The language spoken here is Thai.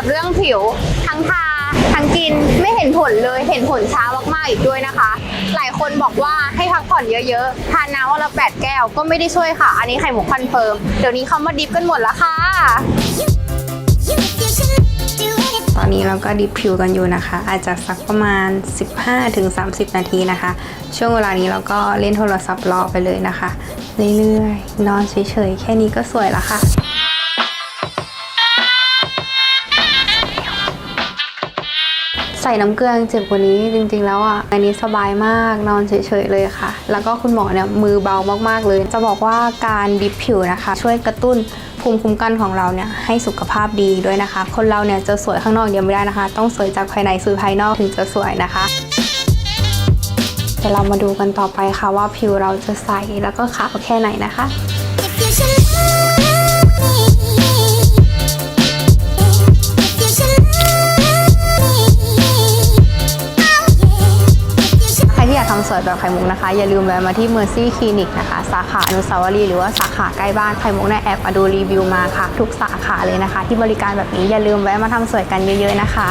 ับเรื่องผิว ทั้งทา ทั้งกินไม่เห็นผลเลยเห็นผลช้ามากๆอีกด้วยนะคะ หลายคนบอกว่าให้พักผ่อนเยอะๆ ทานน้ำวันละ8แก้วก็ไม่ได้ช่วยค่ะ อันนี้ไข่หมกคอนเฟิร์ม เดี๋ยวนี้เขามาดิฟกันหมดแล้วค่ะ ตอนนี้เราก็ดิฟผิวกันอยู่นะคะ อาจจะสักประมาณ 15-30 นาทีนะคะ ช่วงเวลานี้เราก็เล่นโทรศัพท์รอไปเลยนะคะ เรื่อยๆ นอนเฉยๆ แค่นี้ก็สวยแล้วค่ะ ส่น้ำเกลือเจ็บกว่านี้จริง ๆ แล้วอะอันนี้สบายมากนอนเฉยๆเลยค่ะ แล้วก็คุณหมอเนี่ยมือเบามากๆเลย จะบอกว่าการดิฟผิวนะคะ ช่วยกระตุ้นภูมิคุ้มกันของเราเนี่ยให้สุขภาพดีด้วยนะคะ คนเราเนี่ยจะสวยข้างนอกย่างเดียวไม่ได้นะคะ ต้องสวยจากภายในสู่ภายนอกถึงจะสวยนะคะเดี๋ยวเรามาดูกันต่อไปค่ะว่าผิวเราจะใสแล้วก็ขาวแค่ไหนนะคะ อยากทำสวยแบบไข่มุกนะคะ อย่าลืมแวะมาที่ Mercy Clinic นะคะ สาขาอนุสาวรีย์หรือว่าสาขาใกล้บ้านไข่มุกในแอปมาดูรีวิวมาค่ะ ทุกสาขาเลยนะคะ ที่บริการแบบนี้อย่าลืมแวะมาทำสวยกันเยอะๆนะคะ